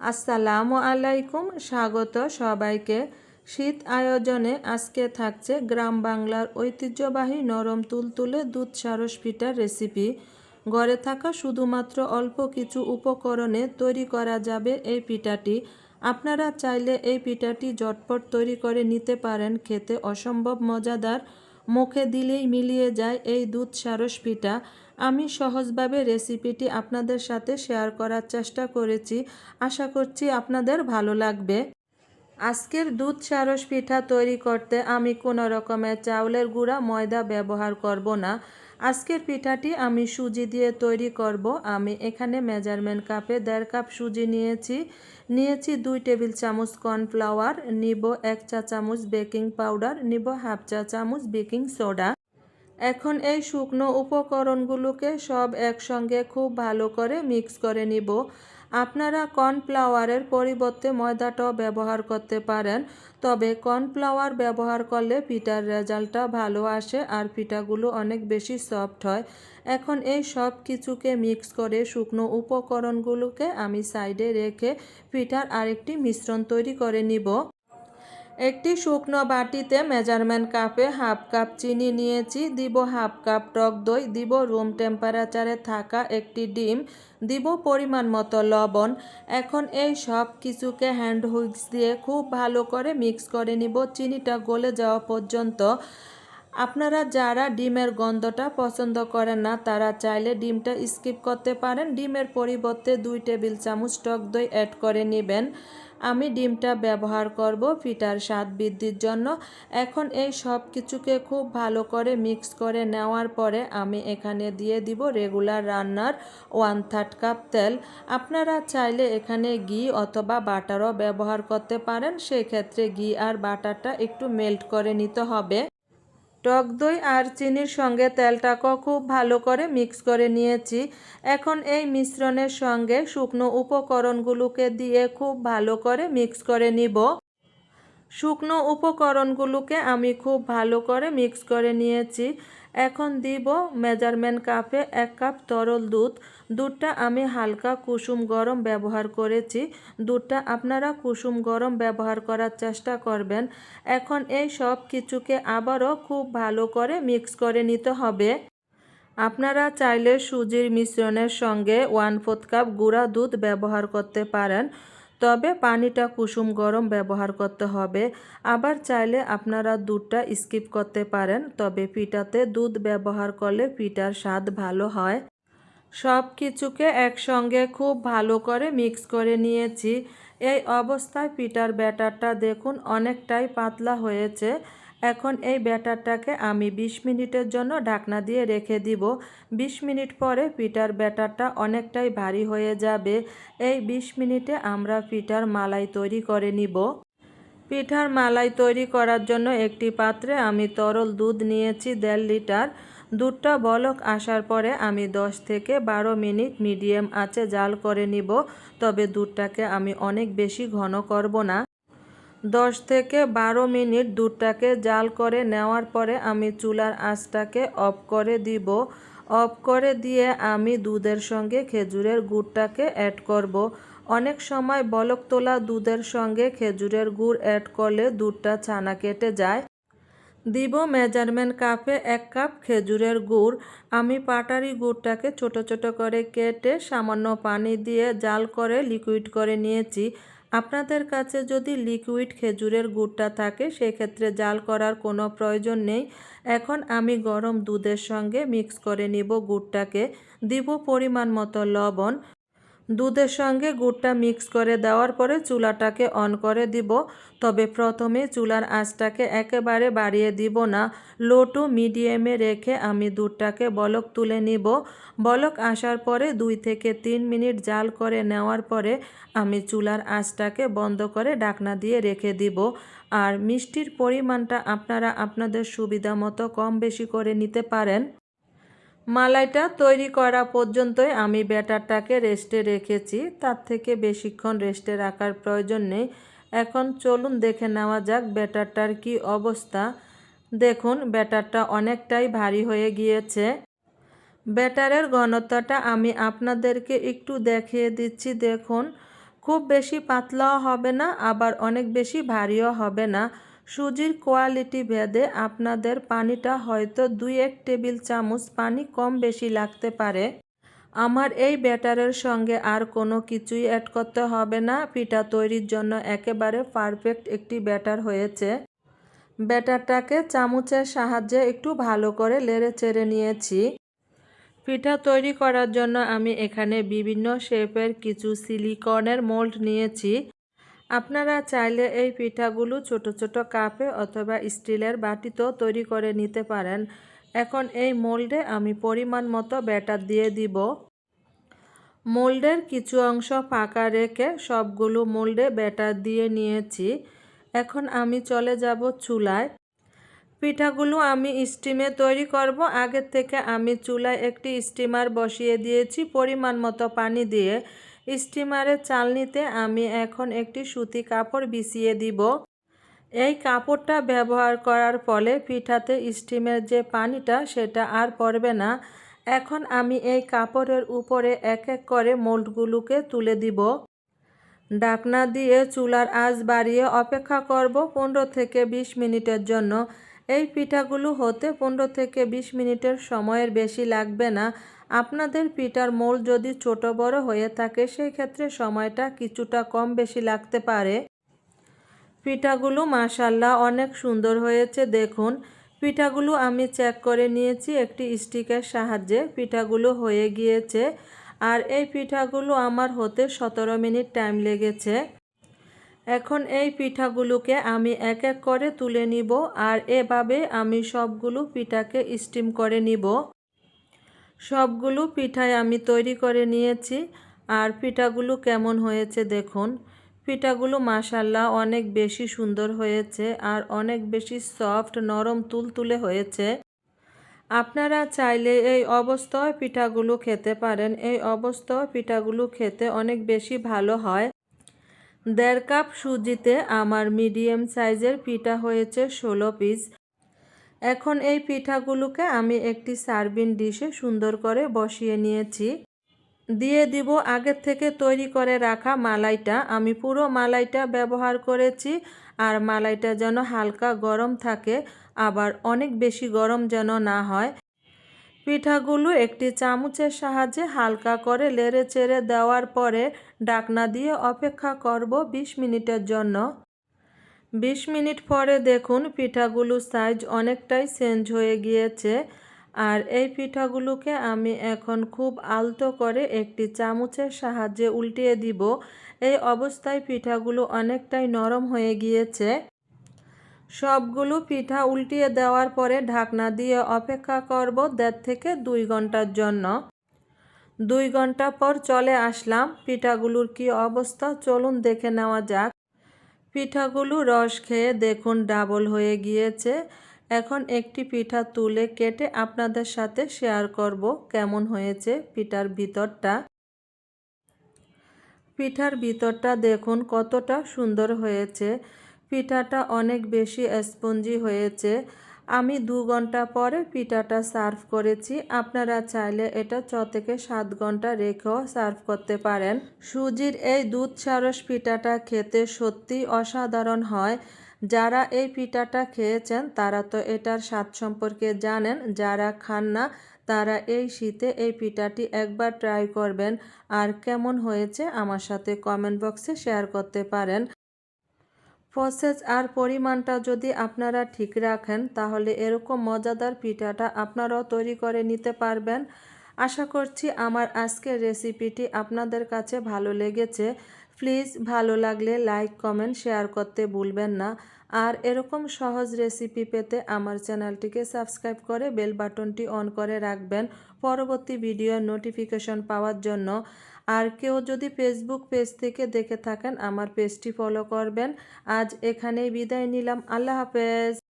আসসালামু আলাইকুম। স্বাগত সবাইকে। শীত আয়োজনে আজকে থাকছে গ্রাম বাংলার ঐতিহ্যবাহী নরম তুলতুলে দুধ সারস পিঠার রেসিপি। ঘরে থাকা শুধুমাত্র অল্প কিছু উপকরণে তৈরি করা যাবে এই পিঠাটি। আপনারা চাইলে এই পিঠাটি ঝটপট তৈরি করে নিতে পারেন। খেতে অসম্ভব মজাদার। মুখে দিলেই মিলিয়ে যায় এই দুধ সারস পিঠা। আমি সহজভাবে রেসিপিটি আপনাদের সাথে শেয়ার করার চেষ্টা করেছি। আশা করছি আপনাদের ভালো লাগবে। আজকের দুধ সারস পিঠা তৈরি করতে আমি কোনো রকমের চাউলের গুঁড়া, ময়দা ব্যবহার করব না। আজকের পিঠাটি আমি সুজি দিয়ে তৈরি করব। আমি এখানে মেজারমেন্ট কাপে দেড় কাপ সুজি নিয়েছি। নিয়েছি দুই টেবিল চামচ কর্নফ্লাওয়ার, নিব এক চা চামচ বেকিং পাউডার, নিব হাফ চা চামচ বেকিং সোডা। এখন এই শুকনো উপকরণগুলোকে সব একসঙ্গে খুব ভালো করে মিক্স করে নিব। আপনারা কর্নফ্লাওয়ারের পরিবর্তে ময়দাটাও ব্যবহার করতে পারেন, তবে কর্নফ্লাওয়ার ব্যবহার করলে পিঠার রেজাল্টটা ভালো আসে আর পিঠাগুলো অনেক বেশি সফট হয়। এখন এই সব কিছুকে মিক্স করে শুকনো উপকরণগুলোকে আমি সাইডে রেখে পিঠার আরেকটি মিশ্রণ তৈরি করে নিব। একটি শুকনো বাটিতে মেজারমেন্ট কাপে হাফ কাপ চিনি নিয়েছি, দিব হাফ কাপ টক দই, দিব রুম টেম্পারেচারে থাকা একটি ডিম, দিব পরিমাণ মতো লবণ। এখন এই সব কিছুকে হ্যান্ড হুইক্স দিয়ে খুব ভালো করে মিক্স করে নিব, চিনিটা গলে যাওয়া পর্যন্ত। আপনারা যারা ডিমের গন্ধটা পছন্দ করেন না, তারা চাইলে ডিমটা স্কিপ করতে পারেন। ডিমের পরিবর্তে দুই টেবিল চামচ টক দই অ্যাড করে নেবেন। আমি ডিমটা ব্যবহার করব ফিটার স্বাদ বৃদ্ধির জন্য। এখন এই সব কিছুকে খুব ভালো করে মিক্স করে নেওয়ার পরে আমি এখানে দিয়ে দিব রেগুলার রান্নার ওয়ান থার্ড কাপ তেল। আপনারা চাইলে এখানে ঘি অথবা বাটারও ব্যবহার করতে পারেন। সেক্ষেত্রে ঘি আর বাটারটা একটু মেল্ট করে নিতে হবে। টক দই আর চিনির সঙ্গে তেলটাকেও খুব ভালো করে মিক্স করে নিয়েছি। এখন এই মিশ্রণের সঙ্গে শুকনো উপকরণগুলোকে দিয়ে খুব ভালো করে মিক্স করে নিব। শুকনো উপকরণগুলোকে আমি খুব ভালো করে মিক্স করে নিয়েছি। এখন দিব মেজারমেন্ট কাপে এক কাপ তরল দুধ। দুধটা আমি হালকা কুসুম গরম ব্যবহার করেছি। দুধটা আপনারা কুসুম গরম ব্যবহার করার চেষ্টা করবেন। এখন এই সব কিছুকে আবারও খুব ভালো করে মিক্স করে নিতে হবে। আপনারা চাইলে সুজির মিশ্রণের সঙ্গে ওয়ান ফোর্থ কাপ গুঁড়া দুধ ব্যবহার করতে পারেন। তবে পানিটা কুসুম গরম ব্যবহার করতে হবে। আবার চাইলে আপনারা দুধটা স্কিপ করতে পারেন, তবে পিঠাতে দুধ ব্যবহার করলে পিঠার স্বাদ ভালো হয়। সব কিছুকে একসঙ্গে খুব ভালো করে মিক্স করে নিয়েছি। এই অবস্থায় পিঠার ব্যাটারটা দেখুন অনেকটাই পাতলা হয়েছে। এখন এই ব্যাটারটাকে আমি ২০ মিনিটের জন্য ঢাকনা দিয়ে রেখে দিব। ২০ মিনিট পরে পিঠার ব্যাটারটা অনেকটাই ভারী হয়ে যাবে। এই ২০ মিনিটে আমরা পিঠার মালাই তৈরি করে নিব। পিঠার মালাই তৈরি করার জন্য একটি পাত্রে আমি তরল দুধ নিয়েছি দেড় লিটার। দুধটা বলক আসার পরে আমি 10 থেকে বারো মিনিট মিডিয়াম আঁচে জাল করে নিব। তবে দুধটাকে আমি অনেক বেশি ঘন করব না। দশ থেকে বারো মিনিট দুধটাকে জাল করে নেওয়ার পরে আমি চুলার আঁচটাকে অফ করে দিব। অফ করে দিয়ে আমি দুধের সঙ্গে খেজুরের গুড়টাকে অ্যাড করব। অনেক সময় বলক তোলা দুধের সঙ্গে খেজুরের গুড় অ্যাড করলে দুধটা ছানা কেটে যায়। দিব মেজারমেন্ট কাপে এক কাপ খেজুরের গুড়। আমি পাটারি গুড়টাকে ছোট ছোট করে কেটে সামান্য পানি দিয়ে জাল করে লিকুইড করে নিয়েছি। আপনাদের কাছে যদি লিকুইড খেজুরের গুড়টা থাকে, সেক্ষেত্রে জাল করার কোনো প্রয়োজন নেই। এখন আমি গরম দুধের সঙ্গে মিক্স করে নিব গুড়টাকে। দিব পরিমাণ মতো লবণ। দুধের সঙ্গে গুড়টা মিক্স করে দেওয়ার পরে চুলাটাকে অন করে দিব। তবে প্রথমে চুলার আঁচটাকে একেবারে বাড়িয়ে দিব না। লো টু মিডিয়ামে রেখে আমি দুধটাকে বলক তুলে নিব। বলক আসার পরে দুই থেকে তিন মিনিট জাল করে নেওয়ার পরে আমি চুলার আঁচটাকে বন্ধ করে ডাকনা দিয়ে রেখে দিব। আর মিষ্টির পরিমাণটা আপনারা আপনাদের সুবিধা মতো কম বেশি করে নিতে পারেন। মালাইটা তৈরি করা পর্যন্তই আমি ব্যাটারটাকে রেস্টে রেখেছি। তার থেকে বেশিক্ষণ রেস্টে রাখার প্রয়োজন নেই। এখন চলুন দেখে নেওয়া যাক ব্যাটারটার কি অবস্থা। দেখুন, ব্যাটারটা অনেকটাই ভারী হয়ে গিয়েছে। ব্যাটারের ঘনত্বটা আমি আপনাদেরকে একটু দেখিয়ে দিচ্ছি। দেখুন, খুব বেশি পাতলাও হবে না, আবার অনেক বেশি ভারীও হবে না। সুজির কোয়ালিটি ভেদে আপনাদের পানিটা হয়তো দুই এক টেবিল চামচ পানি কম বেশি লাগতে পারে। আমার এই ব্যাটারের সঙ্গে আর কোনো কিছুই অ্যাড করতে হবে না। পিঠা তৈরির জন্য একেবারে পারফেক্ট একটি ব্যাটার হয়েছে। ব্যাটারটাকে চামচের সাহায্যে একটু ভালো করে লেড়ে চেড়ে নিয়েছি। পিঠা তৈরি করার জন্য আমি এখানে বিভিন্ন শেপের কিছু সিলিকনের মোল্ড নিয়েছি। আপনারা চাইলে এই পিঠাগুলো ছোট ছোট কাপে অথবা স্টিলের বাটিতেও তৈরি করে নিতে পারেন। এখন এই মোল্ডে আমি পরিমাণ মতো ব্যাটার দিয়ে দিব। মোল্ডের কিছু অংশ ফাঁকা রেখে সবগুলো মোল্ডে ব্যাটার দিয়ে নিয়েছি। এখন আমি চলে যাব চুলায়। পিঠাগুলো আমি স্টিমে তৈরি করব। আগের থেকে আমি চুলায় একটি স্টিমার বসিয়ে দিয়েছি পরিমাণ মতো পানি দিয়ে। স্টিমারের চালনিতে আমি এখন একটি সুতি কাপড় বিছিয়ে দিব। এই কাপড়টা ব্যবহার করার ফলে পিঠাতে স্টিমের যে পানিটা সেটা আর পড়বে না। এখন আমি এই কাপড়ের উপরে এক এক করে মোল্ডগুলোকে তুলে দিব। ডাকনা দিয়ে চুলার আঁচ বাড়িয়ে অপেক্ষা করব পনেরো থেকে বিশ মিনিটের জন্য। এই পিঠাগুলো হতে পনেরো থেকে বিশ মিনিটের সময়ের বেশি লাগবে না। আপনাদের পিঠার মোল যদি ছোট বড় হয়ে থাকে, সেই ক্ষেত্রে সময়টা কিছুটা কম বেশি লাগতে পারে। পিঠাগুলো মাসাল্লাহ অনেক সুন্দর হয়েছে। দেখুন, পিঠাগুলো আমি চেক করে নিয়েছি, একটি স্টিকের সাহায্যে পিঠাগুলো হয়ে গিয়েছে। আর এই পিঠাগুলো আমার হতে সতেরো মিনিট টাইম লেগেছে। এখন এই পিঠাগুলোকে আমি এক এক করে তুলে নিব আর এভাবে আমি সবগুলো পিঠাকে স্টিম করে নিব। সবগুলো পিঠাই আমি তৈরি করে নিয়েছি। আর পিঠাগুলো কেমন হয়েছে দেখুন। পিঠাগুলো মাসাল্লাহ অনেক বেশি সুন্দর হয়েছে আর অনেক বেশি সফট, নরম, তুলতুলে হয়েছে। আপনারা চাইলে এই অবস্থায় পিঠাগুলো খেতে পারেন। এই অবস্থায় পিঠাগুলো খেতে অনেক বেশি ভালো হয়। দেড় কাপ সুজিতে আমার মিডিয়াম সাইজের পিঠা হয়েছে ষোলো পিস। এখন এই পিঠাগুলোকে আমি একটি সার্ভিং ডিশে সুন্দর করে বসিয়ে নিয়েছি। দিয়ে দিব আগের থেকে তৈরি করে রাখা মালাইটা। আমি পুরো মালাইটা ব্যবহার করেছি আর মালাইটা যেন হালকা গরম থাকে, আবার অনেক বেশি গরম যেন না হয়। পিঠাগুলো একটি চামচের সাহায্যে হালকা করে লেড়ে চেড়ে দেওয়ার পরে ডাকনা দিয়ে অপেক্ষা করব ২০ মিনিটের জন্য। ২০ মিনিট পরে দেখুন পিঠাগুলো সাইজ অনেকটাই চেঞ্জ হয়ে গিয়েছে। আর এই পিঠাগুলোকে আমি এখন খুব আলতো করে একটি চামচের সাহায্যে উল্টিয়ে দিব। এই অবস্থায় পিঠাগুলো অনেকটাই নরম হয়ে গিয়েছে। সবগুলো পিঠা উল্টিয়ে দেওয়ার পরে ঢাকনা দিয়ে অপেক্ষা করব দেড় থেকে দুই ঘণ্টার জন্য। দুই ঘণ্টা পর চলে আসলাম। পিঠাগুলোর কি অবস্থা চলুন দেখে নেওয়া যাক। পিঠাগুলো রস খেয়ে দেখুন ডাবল হয়ে গিয়েছে। এখন একটি পিঠা তুলে কেটে আপনাদের সাথে শেয়ার করব কেমন হয়েছে পিঠার ভিতরটা। পিঠার ভিতরটা দেখুন কতটা সুন্দর হয়েছে। পিঠাটা অনেক বেশি স্পঞ্জি হয়েছে। আমি দু ঘণ্টা পরে পিঠাটা সার্ভ করেছি। আপনারা চাইলে এটা ছ থেকে সাত ঘণ্টা রেখেও সার্ভ করতে পারেন। সুজির এই দুধ সারস পিঠাটা খেতে সত্যি অসাধারণ হয়। যারা এই পিঠাটা খেয়েছেন, তারা তো এটার স্বাদ সম্পর্কে জানেন। যারা খান না, তারা এই শীতে এই পিঠাটি একবার ট্রাই করবেন। আর কেমন হয়েছে, আমার সাথে কমেন্ট বক্সে শেয়ার করতে পারেন। প্রসেস আর পরিমাণটা যদি আপনারা ঠিক রাখেন, তাহলে এরকম মজাদার পিঠাটা আপনারাও তৈরি করে নিতে পারবেন। আশা করছি আমার আজকের রেসিপিটি আপনাদের কাছে ভালো লেগেছে। প্লিজ ভালো লাগলে লাইক, কমেন্ট, শেয়ার করতে ভুলবেন না। আর এরকম সহজ রেসিপি পেতে আমার চ্যানেলটিকে সাবস্ক্রাইব করে বেল বাটনটি অন করে রাখবেন পরবর্তী ভিডিওর নোটিফিকেশন পাওয়ার জন্য। আর কেউ যদি ফেসবুক পেজ থেকে দেখে থাকেন, আমার পেজটি ফলো করবেন। আজ এখানেই বিদায় নিলাম। আল্লাহ হাফেজ।